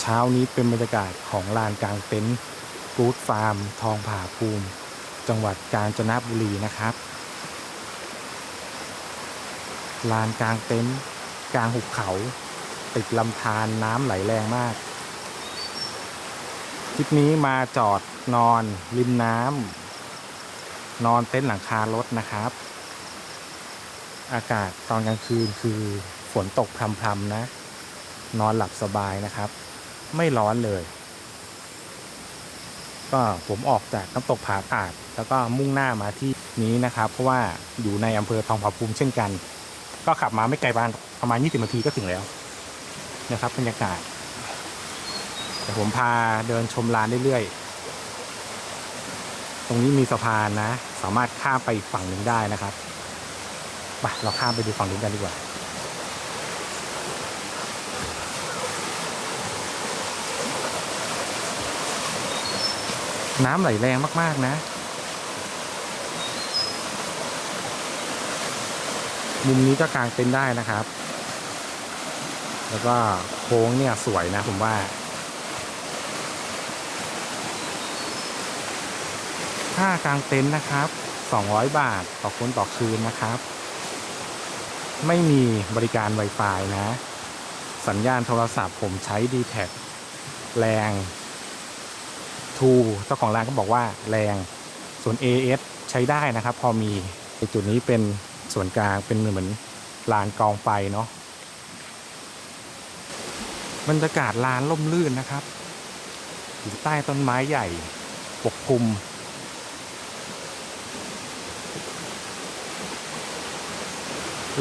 เช้านี้เป็นบรรยากาศของลานกลางเต็นท์กู๊ดฟาร์ม ทองผาภูมิ จังหวัดกาญจนบุรีนะครับ ลานกลางเต็นท์กลางหุบเขา ติดลำธารน้ำไหลแรงมากทริปนี้มาจอดนอนริมน้ำนอนเต็นท์หลังคารถนะครับ อากาศตอนกลางคืนคือฝนตกพรำๆนะ นอนหลับสบายนะครับ ไม่ร้อนเลย ก็ผมออกจากน้ำตกผาตาด แล้วก็มุ่งหน้ามาที่นี้นะครับ เพราะว่าอยู่ในอำเภอทองผาภูมิเช่นกัน ก็ขับมาไม่ไกลบ้านประมาณ 20 นาทีก็ถึงแล้วนะครับบรรยากาศเดี๋ยวผมพาเดินชมลานเรื่อยๆ ตรงนี้มีสะพานนะ สามารถข้ามไปอีกฝั่งหนึ่งได้นะครับ ไปเราข้ามไปดูฝั่งนู้นกันดีกว่า น้ำไหลแรงมาก ๆ นะ มุมนี้ก็กางเต็นท์ได้นะครับ แล้วก็โค้งเนี่ยสวยนะผมว่า ค่ากางเต็นท์นะครับ 200 บาทต่อคนต่อคืนนะครับ ไม่มีบริการ Wi-Fi นะ สัญญาณโทรศัพท์ผมใช้ d t แทแรง ทูเจ้าของร้านก็บอกว่าแรง ส่วน AS ใช้ได้นะครับ พอมีจุดนี้เป็นส่วนกลางเป็นเหมือนลานกองไฟเนาะบรรยากาศลานล่มลื่นนะครับอยู่ใต้ต้นไม้ใหญ่ปกคลุม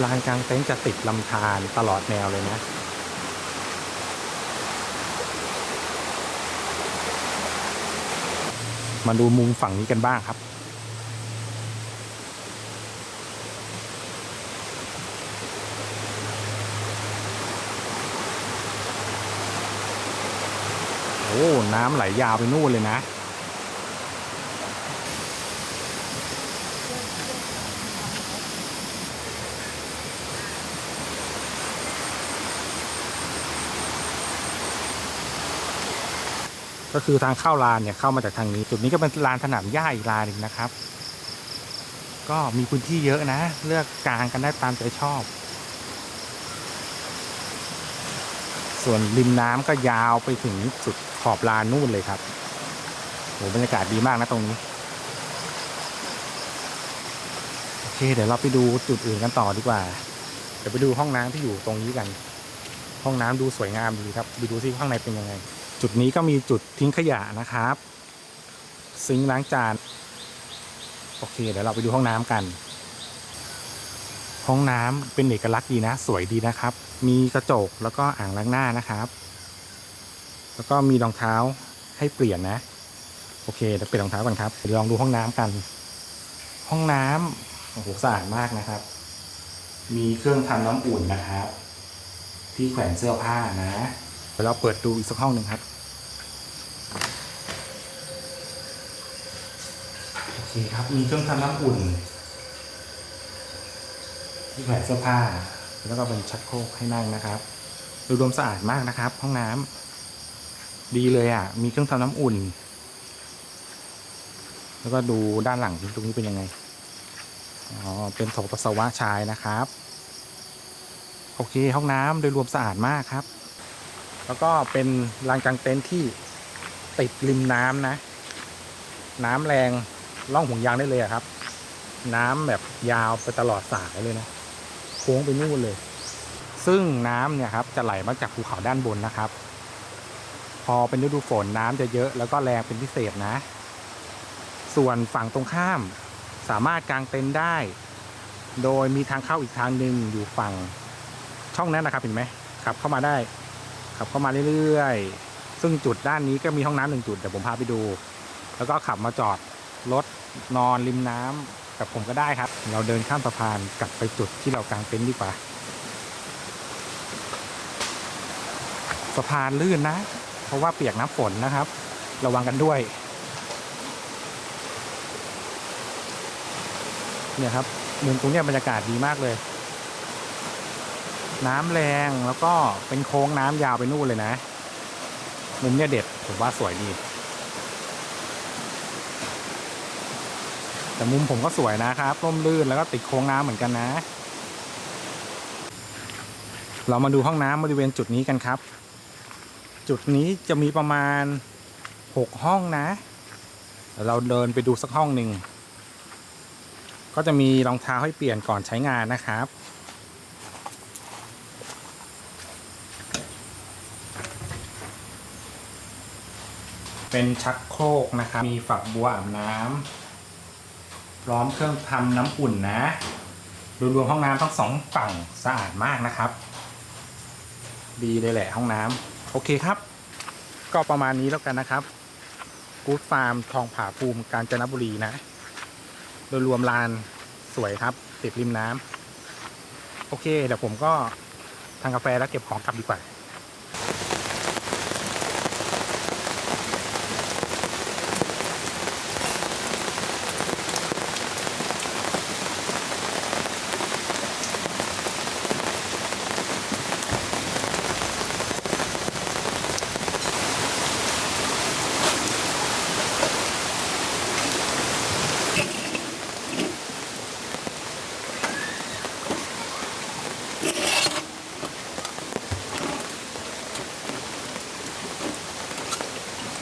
ลานกลางเต็นท์จะติดลำธารตลอดแนวเลยนะ มาดูมุมฝั่งนี้กันบ้างครับ โอ้ น้ำไหลยาวไปนู่นเลยนะ ก็คือทางเข้าลานเนี่ยเข้ามาจากทางนี้ จุดนี้ก็เป็นลานสนามหญ้าอีกลานหนึ่งนะครับ ก็มีพื้นที่เยอะนะ เลือกกลางกันได้ตามใจชอบ ส่วนริมน้ำก็ยาวไปถึงสุดขอบลานนู่นเลยครับโหบรรยากาศดีมากนะตรงนี้โอเค เดี๋ยวเราไปดูจุดอื่นกันต่อดีกว่าเดี๋ยวไปดูห้องน้ำที่อยู่ตรงนี้กัน ห้องน้ำดูสวยงามดีครับ ไปดูซิข้างในเป็นยังไง จุดนี้ก็มีจุดทิ้งขยะนะครับ ซิงล้างจาน โอเค เดี๋ยวเราไปดูห้องน้ำกัน ห้องน้ำเป็นเอกลักษณ์ดีนะ สวยดีนะครับ มีกระจกแล้วก็อ่างล้างหน้านะครับ แล้วก็มีรองเท้าให้เปลี่ยนนะ โอเคเดี๋ยวเปลี่ยนรองเท้าก่อนครับลองดูห้องน้ำกัน ห้องน้ำโอ้โหสะอาดมากนะครับ มีเครื่องทำน้ำอุ่นนะครับ ที่แขวนเสื้อผ้านะ ดี๋ยวเราเปิดดูอีกสักห้องหนึ่งครับ โอเคครับ มีเครื่องทำน้ำอุ่น ที่แขวนเสื้อผ้า แล้วก็เป็นชักโครกให้นั่งนะครับดูรวมสะอาดมากนะครับ ห้องน้ำดีเลยอะ มีเครื่องทำน้ำอุ่น แล้วก็ดูด้านหลังตรงนี้เป็นยังไง อ๋อ เป็นโถปัสสาวะชายนะครับ โอเค ห้องน้ำโดยรวมสะอาดมากครับ แล้วก็เป็นลานกลางเต็นท์ที่ติดริมน้ำนะ น้ำแรงล่องห่วงยางได้เลยครับ น้ำแบบยาวไปตลอดสายเลยนะโค้งไปนู่นเลย ซึ่งน้ำเนี่ยครับจะไหลมาจากภูเขาด้านบนนะครับ พอเป็นฤดูฝนน้ำจะเยอะแล้วก็แรงเป็นพิเศษนะ ส่วนฝั่งตรงข้ามสามารถกางเต็นท์ได้ โดยมีทางเข้าอีกทางหนึ่งอยู่ฝั่งช่องนั้นนะครับเห็นไหมขับเข้ามาได้ ขับเข้ามาเรื่อยๆ ซึ่งจุดด้านนี้ก็มีห้องน้ำหนึ่งจุดเดี๋ยวผมพาไปดู แล้วก็ขับมาจอดรถนอนริมน้ำกับผมก็ได้ครับ เราเดินข้ามสะพานกลับไปจุดที่เรากางเต็นท์ดีกว่า สะพานลื่นนะ เพราะว่าเปียกน้ำฝนนะครับ ระวังกันด้วย เนี่ยครับมุมตรงนี้บรรยากาศดีมากเลย น้ำแรงแล้วก็เป็นโค้งน้ำยาวไปนู่นเลยนะ มุมเนี่ยเด็ดผมว่าสวยดี แต่มุมผมก็สวยนะครับร่มรื่นแล้วก็ติดโค้งน้ำเหมือนกันนะ เรามาดูห้องน้ำบริเวณจุดนี้กันครับ จุดนี้จะมีประมาณ 6 ห้องนะเดี๋ยวเราเดินไปดูสักห้องหนึ่งก็จะมีรองเท้าให้เปลี่ยนก่อนใช้งานนะครับ เป็นชักโครกนะครับ มีฝักบัวอาบน้ำพร้อมเครื่องทำน้ำอุ่นนะโดยรวมห้องน้ำทั้งสองฝั่งสะอาดมากนะครับ ดีเลยแหละห้องน้ำโอเคครับ ก็ประมาณนี้แล้วกันนะครับกู๊ดฟาร์มทองผาภูมิกาญจนบุรีนะ โดยรวมลานสวยครับ ติดริมน้ำโอเคเดี๋ยวผมก็ทานกาแฟแล้วเก็บของกลับดีกว่า